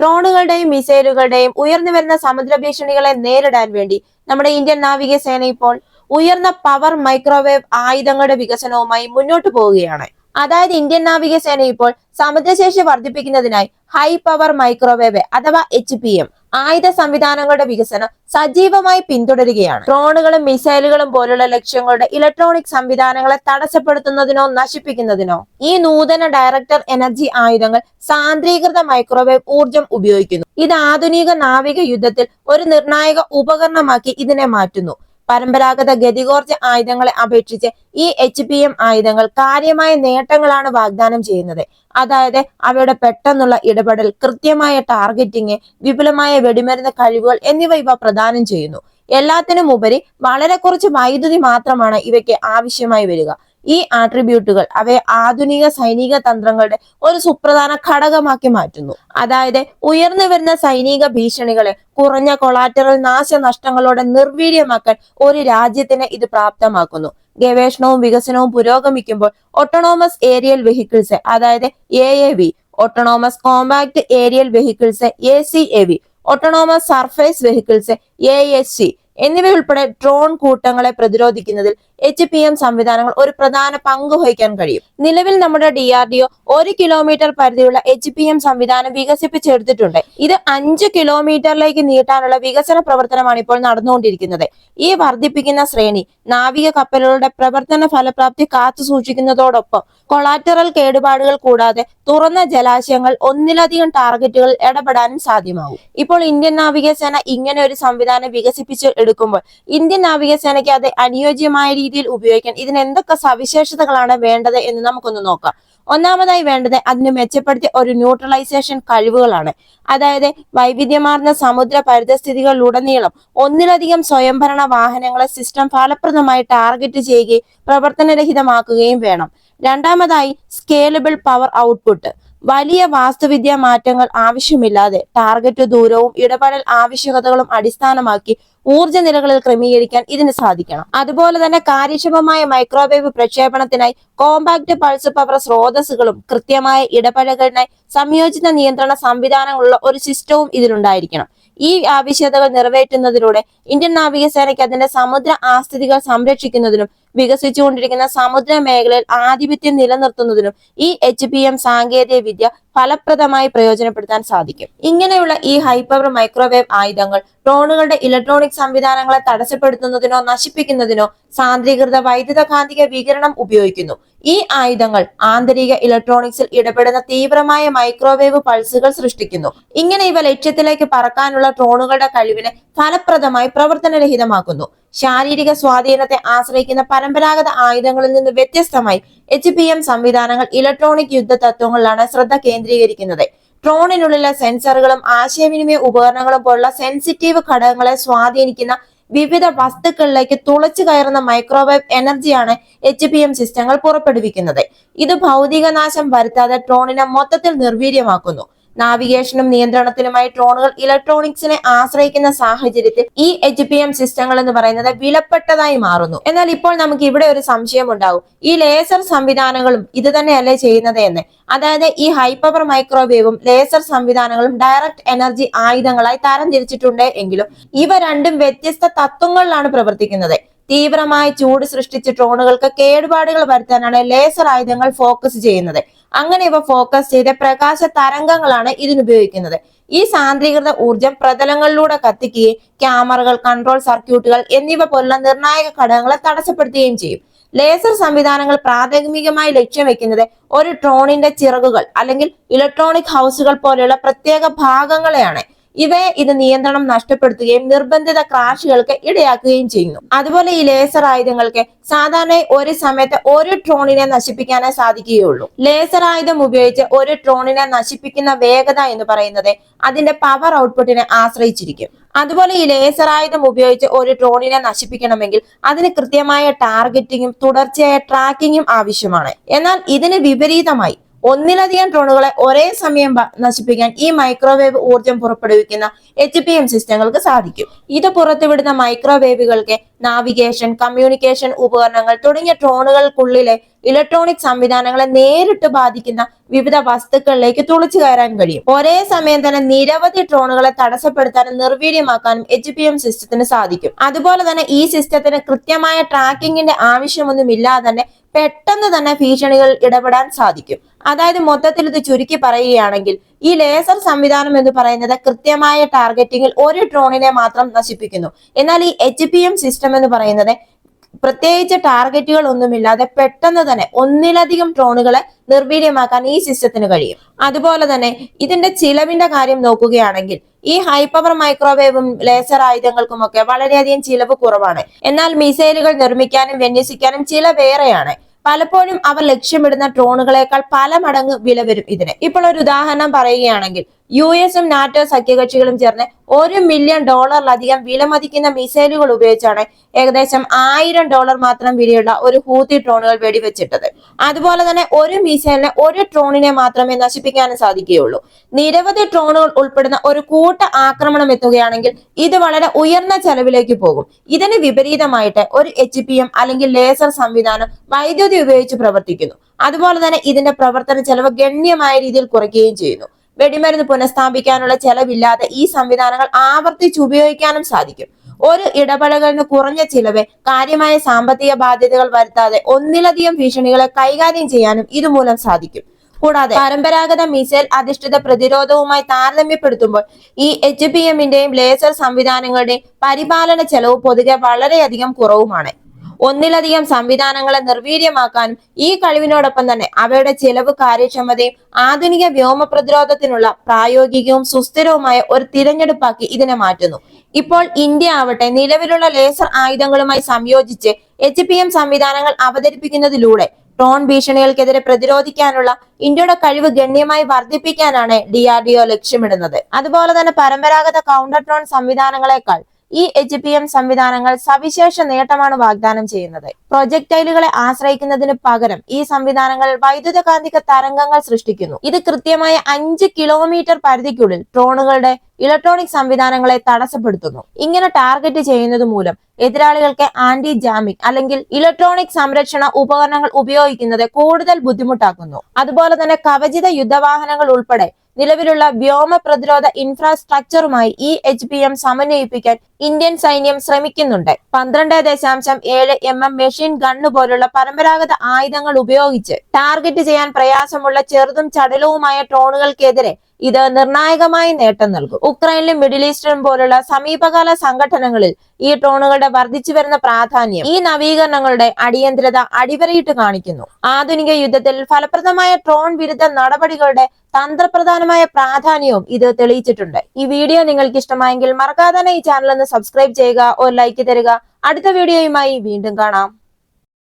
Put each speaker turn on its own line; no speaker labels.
ഡ്രോണുകളുടെയും മിസൈലുകളുടെയും ഉയർന്നു വരുന്ന സമുദ്ര ഭീഷണികളെ നേരിടാൻ വേണ്ടി നമ്മുടെ ഇന്ത്യൻ നാവികസേന ഇപ്പോൾ ഉയർന്ന പവർ മൈക്രോവേവ് ആയുധങ്ങളുടെ വികസനവുമായി മുന്നോട്ട് പോവുകയാണ്. അതായത് ഇന്ത്യൻ നാവികസേന ഇപ്പോൾ സമുദ്രശേഷി വർദ്ധിപ്പിക്കുന്നതിനായി ഹൈ പവർ മൈക്രോവേവ് അഥവാ എച്ച് പി എം ആയുധ സംവിധാനങ്ങളുടെ വികസനം സജീവമായി പിന്തുടരുകയാണ്. ഡ്രോണുകളും മിസൈലുകളും പോലുള്ള ലക്ഷ്യങ്ങളുടെ ഇലക്ട്രോണിക് സംവിധാനങ്ങളെ തടസ്സപ്പെടുത്തുന്നതിനോ നശിപ്പിക്കുന്നതിനോ ഈ നൂതന ഡയറക്ടർ എനർജി ആയുധങ്ങൾ സാന്ദ്രീകൃത മൈക്രോവേവ് ഊർജം ഉപയോഗിക്കുന്നു. ഇത് ആധുനിക നാവിക യുദ്ധത്തിൽ ഒരു നിർണായക ഉപകരണമാക്കി ഇതിനെ മാറ്റുന്നു. പരമ്പരാഗത ഗതികോർജ ആയുധങ്ങളെ അപേക്ഷിച്ച് ഈ എച്ച് പി എം ആയുധങ്ങൾ കാര്യമായ നേട്ടങ്ങളാണ് വാഗ്ദാനം ചെയ്യുന്നത്. അതായത് അവയുടെ പെട്ടെന്നുള്ള ഇടപെടൽ കൃത്യമായ ടാർഗറ്റിംഗ് വിപുലമായ വെടിമരുന്ന് കഴിവുകൾ എന്നിവ ഇവ പ്രദാനം ചെയ്യുന്നു. എല്ലാത്തിനും ഉപരി വളരെ കുറച്ച് വൈദ്യുതി മാത്രമാണ് ഇവയ്ക്ക് ആവശ്യമായി വരിക. ഈ ആട്രിബ്യൂട്ടുകൾ അവയെ ആധുനിക സൈനിക തന്ത്രങ്ങളുടെ ഒരു സുപ്രധാന ഘടകമാക്കി മാറ്റുന്നു. അതായത് ഉയർന്നു വരുന്ന സൈനിക ഭീഷണികളെ കുറഞ്ഞ കൊളാറ്ററൽ നാശനഷ്ടങ്ങളോടെ നിർവീര്യമാക്കാൻ ഒരു രാജ്യത്തിന് ഇത് പ്രാപ്തമാക്കുന്നു. ഗവേഷണവും വികസനവും പുരോഗമിക്കുമ്പോൾ ഒട്ടോണോമസ് ഏരിയൽ വെഹിക്കിൾസ് അതായത് A A V autonomous compact aerial vehicles A C A V autonomous surface vehicles A S C എന്നിവയുൾപ്പെടെ ഡ്രോൺ കൂട്ടങ്ങളെ പ്രതിരോധിക്കുന്നതിൽ എച്ച് പി എം സംവിധാനങ്ങൾ ഒരു പ്രധാന പങ്ക് വഹിക്കാൻ കഴിയും. നിലവിൽ നമ്മുടെ ഡി ആർ ഡി ഒ ഒരു കിലോമീറ്റർ പരിധിയുള്ള എച്ച് പി എം സംവിധാനം വികസിപ്പിച്ചെടുത്തിട്ടുണ്ട്. ഇത് അഞ്ച് കിലോമീറ്ററിലേക്ക് നീട്ടാനുള്ള വികസന പ്രവർത്തനമാണ് ഇപ്പോൾ നടന്നുകൊണ്ടിരിക്കുന്നത്. ഈ വർദ്ധിപ്പിക്കുന്ന ശ്രേണി നാവിക കപ്പലുകളുടെ പ്രവർത്തന ഫലപ്രാപ്തി കാത്തു സൂക്ഷിക്കുന്നതോടൊപ്പം കൊളാറ്ററൽ കേടുപാടുകൾ കൂടാതെ തുറന്ന ജലാശയങ്ങൾ ഒന്നിലധികം ടാർഗറ്റുകൾ ഇടപെടാനും സാധ്യമാകും. ഇപ്പോൾ ഇന്ത്യൻ നാവികസേന ഇങ്ങനെ ഒരു സംവിധാനം വികസിപ്പിച്ച് എടുക്കുമ്പോൾ ഇന്ത്യൻ നാവികസേനയ്ക്ക് അത് അനുയോജ്യമായ രീതിയിൽ ഉപയോഗിക്കാൻ ഇതിന് എന്തൊക്കെ സവിശേഷതകളാണ് വേണ്ടത് എന്ന് നമുക്കൊന്ന് നോക്കാം. ഒന്നാമതായി വേണ്ടത് അതിന് മെച്ചപ്പെടുത്തിയ ഒരു ന്യൂട്രലൈസേഷൻ കഴിവുകളാണ്. അതായത് വൈവിധ്യമാർന്ന സമുദ്ര പരിതസ്ഥിതികളിലുടനീളം ഒന്നിലധികം സ്വയംഭരണ വാഹനങ്ങളെ സിസ്റ്റം ഫലപ്രദമായി ടാർഗറ്റ് ചെയ്യുകയും പ്രവർത്തനരഹിതമാക്കുകയും വേണം. രണ്ടാമതായി സ്കേലബിൾ പവർ ഔട്ട്പുട്ട് വലിയ വാസ്തുവിദ്യാ മാറ്റങ്ങൾ ആവശ്യമില്ലാതെ ടാർഗറ്റ് ദൂരവും ഇടപെടൽ ആവശ്യകതകളും അടിസ്ഥാനമാക്കി ഊർജ നിലകളിൽ ക്രമീകരിക്കാൻ ഇതിന് സാധിക്കണം. അതുപോലെ തന്നെ കാര്യക്ഷമമായ മൈക്രോവേവ് പ്രക്ഷേപണത്തിനായി കോമ്പാക്ട് പൾസ് പവർ സ്രോതസ്സുകളും കൃത്യമായ ഇടപെടലിനായി സംയോജിത നിയന്ത്രണ സംവിധാനങ്ങളുള്ള ഒരു സിസ്റ്റവും ഇതിലുണ്ടായിരിക്കണം. ഈ ആവശ്യകതകൾ നിറവേറ്റുന്നതിലൂടെ ഇന്ത്യൻ നാവികസേനയ്ക്ക് അതിന്റെ സമുദ്ര ആസ്ഥിതികൾ സംരക്ഷിക്കുന്നതിനും വികസിച്ചുകൊണ്ടിരിക്കുന്ന സമുദ്ര മേഖലയിൽ ആധിപത്യം നിലനിർത്തുന്നതിനും ഈ എച്ച് പി എം സാങ്കേതിക വിദ്യ ഫലപ്രദമായി പ്രയോജനപ്പെടുത്താൻ സാധിക്കും. ഇങ്ങനെയുള്ള ഈ ഹൈപ്പവർ മൈക്രോവേവ് ആയുധങ്ങൾ ഡ്രോണുകളുടെ ഇലക്ട്രോണിക് സംവിധാനങ്ങളെ തടസ്സപ്പെടുത്തുന്നതിനോ നശിപ്പിക്കുന്നതിനോ സാന്ദ്രീകൃത വൈദ്യുത കാന്തിക വികിരണം ഉപയോഗിക്കുന്നു. ഈ ആയുധങ്ങൾ ആന്തരിക ഇലക്ട്രോണിക്സിൽ ഇടപെടുന്ന തീവ്രമായ മൈക്രോവേവ് പൾസുകൾ സൃഷ്ടിക്കുന്നു. ഇങ്ങനെ ഇവ ലക്ഷ്യത്തിലേക്ക് പറക്കാനുള്ള ഡ്രോണുകളുടെ കഴിവിനെ ഫലപ്രദമായി പ്രവർത്തനരഹിതമാക്കുന്നു. ശാരീരിക സ്വാധീനത്തെ ആശ്രയിക്കുന്ന പരമ്പരാഗത ആയുധങ്ങളിൽ നിന്ന് വ്യത്യസ്തമായി എച്ച് സംവിധാനങ്ങൾ ഇലക്ട്രോണിക് യുദ്ധ തത്വങ്ങളിലാണ് ശ്രദ്ധ കേന്ദ്രീകരിക്കുന്നത് ഡ്രോണിനുള്ളിലെ സെൻസറുകളും ആശയവിനിമയ ഉപകരണങ്ങളും പോലുള്ള സെൻസിറ്റീവ് ഘടകങ്ങളെ സ്വാധീനിക്കുന്ന വിവിധ വസ്തുക്കളിലേക്ക് തുളച്ചു കയറുന്ന മൈക്രോവേവ് എനർജിയാണ് എച്ച് പി എം സിസ്റ്റങ്ങൾ പുറപ്പെടുവിക്കുന്നത്. ഇത് ഭൗതിക നാശം വരുത്താതെ ഡ്രോണിനെ മൊത്തത്തിൽ നിർവീര്യമാക്കുന്നു. നാവിഗേഷനും നിയന്ത്രണത്തിനുമായി ഡ്രോണുകൾ ഇലക്ട്രോണിക്സിനെ ആശ്രയിക്കുന്ന സാഹചര്യത്തിൽ ഈ എച്ച് പി എം സിസ്റ്റങ്ങൾ എന്ന് പറയുന്നത് വിലപ്പെട്ടതായി മാറുന്നു. എന്നാൽ ഇപ്പോൾ നമുക്ക് ഇവിടെ ഒരു സംശയം ഉണ്ടാവും ഈ ലേസർ സംവിധാനങ്ങളും ഇത് തന്നെയല്ലേ ചെയ്യുന്നത് എന്ന്. അതായത് ഈ ഹൈപ്പവർ മൈക്രോവേവും ലേസർ സംവിധാനങ്ങളും ഡയറക്ട് എനർജി ആയുധങ്ങളായി തരംതിരിച്ചിട്ടുണ്ട് എങ്കിലും ഇവ രണ്ടും വ്യത്യസ്ത തത്വങ്ങളിലാണ് പ്രവർത്തിക്കുന്നത്. തീവ്രമായ ചൂട് സൃഷ്ടിച്ച് ഡ്രോണുകൾക്ക് കേടുപാടുകൾ വരുത്താനാണ് ലേസർ ആയുധങ്ങൾ ഫോക്കസ് ചെയ്യുന്നത്. അങ്ങനെ ഇവ ഫോക്കസ് ചെയ്ത പ്രകാശ തരംഗങ്ങളാണ് ഇതിനുപയോഗിക്കുന്നത് ഈ സാന്ദ്രീകൃത ഊർജം പ്രതലങ്ങളിലൂടെ കത്തിക്കുകയും ക്യാമറകൾ കൺട്രോൾ സർക്യൂട്ടുകൾ എന്നിവ പോലുള്ള നിർണായക ഘടകങ്ങളെ തടസ്സപ്പെടുത്തുകയും ചെയ്യും. ലേസർ സംവിധാനങ്ങൾ പ്രാഥമികമായി ലക്ഷ്യം വെക്കുന്നത് ഒരു ഡ്രോണിന്റെ ചിറകുകൾ അല്ലെങ്കിൽ ഇലക്ട്രോണിക് ഹൗസുകൾ പോലെയുള്ള പ്രത്യേക ഭാഗങ്ങളെയാണ്. ഇവയെ ഇത് നിയന്ത്രണം നഷ്ടപ്പെടുത്തുകയും നിർബന്ധിത ക്രാഷുകൾക്ക് ഇടയാക്കുകയും ചെയ്യുന്നു. അതുപോലെ ഈ ലേസർ ആയുധങ്ങൾക്ക് സാധാരണയായി ഒരു സമയത്ത് ഒരു ട്രോണിനെ നശിപ്പിക്കാനേ സാധിക്കുകയുള്ളൂ. ലേസർ ആയുധം ഉപയോഗിച്ച് ഒരു ട്രോണിനെ നശിപ്പിക്കുന്ന വേഗത എന്ന് പറയുന്നത് അതിന്റെ പവർ ഔട്ട്പുട്ടിനെ ആശ്രയിച്ചിരിക്കും. അതുപോലെ ഈ ലേസർ ആയുധം ഉപയോഗിച്ച് ഒരു ഡ്രോണിനെ നശിപ്പിക്കണമെങ്കിൽ അതിന് കൃത്യമായ ടാർഗറ്റിങ്ങും തുടർച്ചയായ ട്രാക്കിങ്ങും ആവശ്യമാണ്. എന്നാൽ ഇതിന് വിപരീതമായി ഒന്നിലധികം ഡ്രോണുകളെ ഒരേ സമയം നശിപ്പിക്കാൻ ഈ മൈക്രോവേവ് ഊർജം പുറപ്പെടുവിക്കുന്ന എച്ച് പി എം സിസ്റ്റങ്ങൾക്ക് സാധിക്കും. ഇത് പുറത്തുവിടുന്ന മൈക്രോവേവുകൾക്ക് നാവിഗേഷൻ കമ്മ്യൂണിക്കേഷൻ ഉപകരണങ്ങൾ തുടങ്ങിയ ഡ്രോണുകൾക്കുള്ളിലെ ഇലക്ട്രോണിക് സംവിധാനങ്ങളെ നേരിട്ട് ബാധിക്കുന്ന വിവിധ വസ്തുക്കളിലേക്ക് തുളിച്ചു കയറാൻ കഴിയും. ഒരേ സമയം തന്നെ നിരവധി ഡ്രോണുകളെ തടസ്സപ്പെടുത്താനും നിർവീര്യമാക്കാനും എച്ച് പി എം സിസ്റ്റത്തിന് സാധിക്കും. അതുപോലെ തന്നെ ഈ സിസ്റ്റത്തിന് കൃത്യമായ ട്രാക്കിങ്ങിന്റെ ആവശ്യമൊന്നുമില്ലാതെ തന്നെ പെട്ടെന്ന് തന്നെ ഭീഷണികൾ ഇടപെടാൻ സാധിക്കും. അതായത് മൊത്തത്തിൽ ഇത് ചുരുക്കി പറയുകയാണെങ്കിൽ ഈ ലേസർ സംവിധാനം എന്ന് പറയുന്നത് കൃത്യമായ ടാർഗറ്റിംഗിൽ ഒരു ഡ്രോണിനെ മാത്രം നശിപ്പിക്കുന്നു. എന്നാൽ ഈ എച്ച് പി എം സിസ്റ്റം എന്ന് പറയുന്നത് പ്രത്യേകിച്ച് ടാർഗറ്റുകൾ ഒന്നുമില്ലാതെ പെട്ടെന്ന് തന്നെ ഒന്നിലധികം ഡ്രോണുകളെ നിർവീര്യമാക്കാൻ ഈ സിസ്റ്റത്തിന് കഴിയും. അതുപോലെ തന്നെ ഇതിന്റെ ചിലവിന്റെ കാര്യം നോക്കുകയാണെങ്കിൽ ഈ ഹൈ പവർ മൈക്രോവേവും ലേസർ ആയുധങ്ങൾക്കുമൊക്കെ വളരെയധികം ചിലവ് കുറവാണ്. എന്നാൽ മിസൈലുകൾ നിർമ്മിക്കാനും വിന്യസിക്കാനും ചിലവേറെയാണ് പലപ്പോഴും അവർ ലക്ഷ്യമിടുന്ന ഡ്രോണുകളെക്കാൾ പല മടങ്ങ് വില വരും ഇതിന്. ഇപ്പോൾ ഒരു ഉദാഹരണം പറയുകയാണെങ്കിൽ യു എസും നാറ്റോ സഖ്യകക്ഷികളും ചേർന്ന് ഒരു മില്യൺ ഡോളറിലധികം വിലമതിക്കുന്ന മിസൈലുകൾ ഉപയോഗിച്ചാണ് ഏകദേശം ആയിരം ഡോളർ മാത്രം വിലയുള്ള ഒരു ഹൂത്തി ഡ്രോണുകൾ വെടിവെച്ചിട്ടത്. അതുപോലെ തന്നെ ഒരു മിസൈലിനെ ഒരു ഡ്രോണിനെ മാത്രമേ നശിപ്പിക്കാനും സാധിക്കുകയുള്ളൂ. നിരവധി ഡ്രോണുകൾ ഉൾപ്പെടുന്ന ഒരു കൂട്ട ആക്രമണം എത്തുകയാണെങ്കിൽ ഇത് വളരെ ഉയർന്ന ചെലവിലേക്ക് പോകും. ഇതിന് വിപരീതമായിട്ട് ഒരു എച്ച് അല്ലെങ്കിൽ ലേസർ സംവിധാനം വൈദ്യുതി ഉപയോഗിച്ച് പ്രവർത്തിക്കുന്നു. അതുപോലെ തന്നെ ഇതിന്റെ പ്രവർത്തന ചെലവ് ഗണ്യമായ രീതിയിൽ കുറയ്ക്കുകയും ചെയ്യുന്നു. വെടിമരുന്ന് പുനഃസ്ഥാപിക്കാനുള്ള ചെലവില്ലാതെ ഈ സംവിധാനങ്ങൾ ആവർത്തിച്ച് ഉപയോഗിക്കാനും സാധിക്കും. ഒരു ഇടപെടലിന് കുറഞ്ഞ ചിലവ് കാര്യമായ സാമ്പത്തിക ബാധ്യതകൾ വരുത്താതെ ഒന്നിലധികം ഭീഷണികളെ കൈകാര്യം ചെയ്യാനും ഇതുമൂലം സാധിക്കും. കൂടാതെ പരമ്പരാഗത മിസൈൽ അധിഷ്ഠിത പ്രതിരോധവുമായി താരതമ്യപ്പെടുത്തുമ്പോൾ ഈ എച്ച് പി എമ്മിന്റെയും ലേസർ സംവിധാനങ്ങളുടെയും പരിപാലന ചെലവ് പൊതുവെ വളരെയധികം കുറവുമാണ്. ഒന്നിലധികം സംവിധാനങ്ങളെ നിർവീര്യമാക്കാനും ഈ കഴിവിനോടൊപ്പം തന്നെ അവയുടെ ചെലവ് കാര്യക്ഷമതയും ആധുനിക വ്യോമ പ്രതിരോധത്തിനുള്ള പ്രായോഗികവും സുസ്ഥിരവുമായ ഒരു തിരഞ്ഞെടുപ്പാക്കി ഇതിനെ മാറ്റുന്നു. ഇപ്പോൾ ഇന്ത്യ ആവട്ടെ നിലവിലുള്ള ലേസർ ആയുധങ്ങളുമായി സംയോജിച്ച് എച്ച് പി എം സംവിധാനങ്ങൾ അവതരിപ്പിക്കുന്നതിലൂടെ ഡ്രോൺ ഭീഷണികൾക്കെതിരെ പ്രതിരോധിക്കാനുള്ള ഇന്ത്യയുടെ കഴിവ് ഗണ്യമായി വർദ്ധിപ്പിക്കാനാണ് ഡി ആർ ഡി ഒ ലക്ഷ്യമിടുന്നത്. അതുപോലെ തന്നെ പരമ്പരാഗത കൗണ്ടർ ഡ്രോൺ സംവിധാനങ്ങളെക്കാൾ ഈ എച്ച് പി എം സംവിധാനങ്ങൾ സവിശേഷ നേട്ടമാണ് വാഗ്ദാനം ചെയ്യുന്നത്. പ്രൊജക്ടൈലുകളെ ആശ്രയിക്കുന്നതിന് പകരം ഈ സംവിധാനങ്ങൾ വൈദ്യുതകാന്തിക തരംഗങ്ങൾ സൃഷ്ടിക്കുന്നു. ഇത് കൃത്യമായ അഞ്ച് കിലോമീറ്റർ പരിധിക്കുള്ളിൽ ഡ്രോണുകളുടെ ഇലക്ട്രോണിക് സംവിധാനങ്ങളെ തടസ്സപ്പെടുത്തുന്നു. ഇങ്ങനെ ടാർഗറ്റ് ചെയ്യുന്നത് മൂലം എതിരാളികൾക്ക് ആന്റി ജാമിക് അല്ലെങ്കിൽ ഇലക്ട്രോണിക് സംരക്ഷണ ഉപകരണങ്ങൾ ഉപയോഗിക്കുന്നത് കൂടുതൽ ബുദ്ധിമുട്ടാക്കുന്നു. അതുപോലെ തന്നെ കവചിത യുദ്ധവാഹനങ്ങൾ ഉൾപ്പെടെ നിലവിലുള്ള വ്യോമ പ്രതിരോധ ഇൻഫ്രാസ്ട്രക്ചറുമായി ഈ എച്ച് പി എം സമന്വയിപ്പിക്കാൻ ഇന്ത്യൻ സൈന്യം ശ്രമിക്കുന്നുണ്ട്. പന്ത്രണ്ട് ദശാംശം ഏഴ് എം എം മെഷീൻ ഗണ്ണ് പോലുള്ള പരമ്പരാഗത ആയുധങ്ങൾ ഉപയോഗിച്ച് ടാർഗറ്റ് ചെയ്യാൻ പ്രയാസമുള്ള ചെറുതും ചടലവുമായ ഡ്രോണുകൾക്കെതിരെ ഇത് നിർണായകമായി നേട്ടം നൽകും. ഉക്രൈനിലും മിഡിൽ ഈസ്റ്റിലും പോലുള്ള സമീപകാല സംഘടനകളിൽ ഈ ഡ്രോണുകളുടെ വർദ്ധിച്ചു വരുന്ന പ്രാധാന്യം ഈ നവീകരണങ്ങളുടെ അടിയന്തരത അടിവരയിട്ട് കാണിക്കുന്നു. ആധുനിക യുദ്ധത്തിൽ ഫലപ്രദമായ ഡ്രോൺ വിരുദ്ധ നടപടികളുടെ തന്ത്രപ്രധാനമായ പ്രാധാന്യവും ഇത് തെളിയിച്ചിട്ടുണ്ട്. ഈ വീഡിയോ നിങ്ങൾക്ക് ഇഷ്ടമായെങ്കിൽ മറക്കാതെ ഈ ചാനൽ ഒന്ന് സബ്സ്ക്രൈബ് ചെയ്യുക ഒരു ലൈക്ക് തരിക. അടുത്ത വീഡിയോയുമായി വീണ്ടും കാണാം.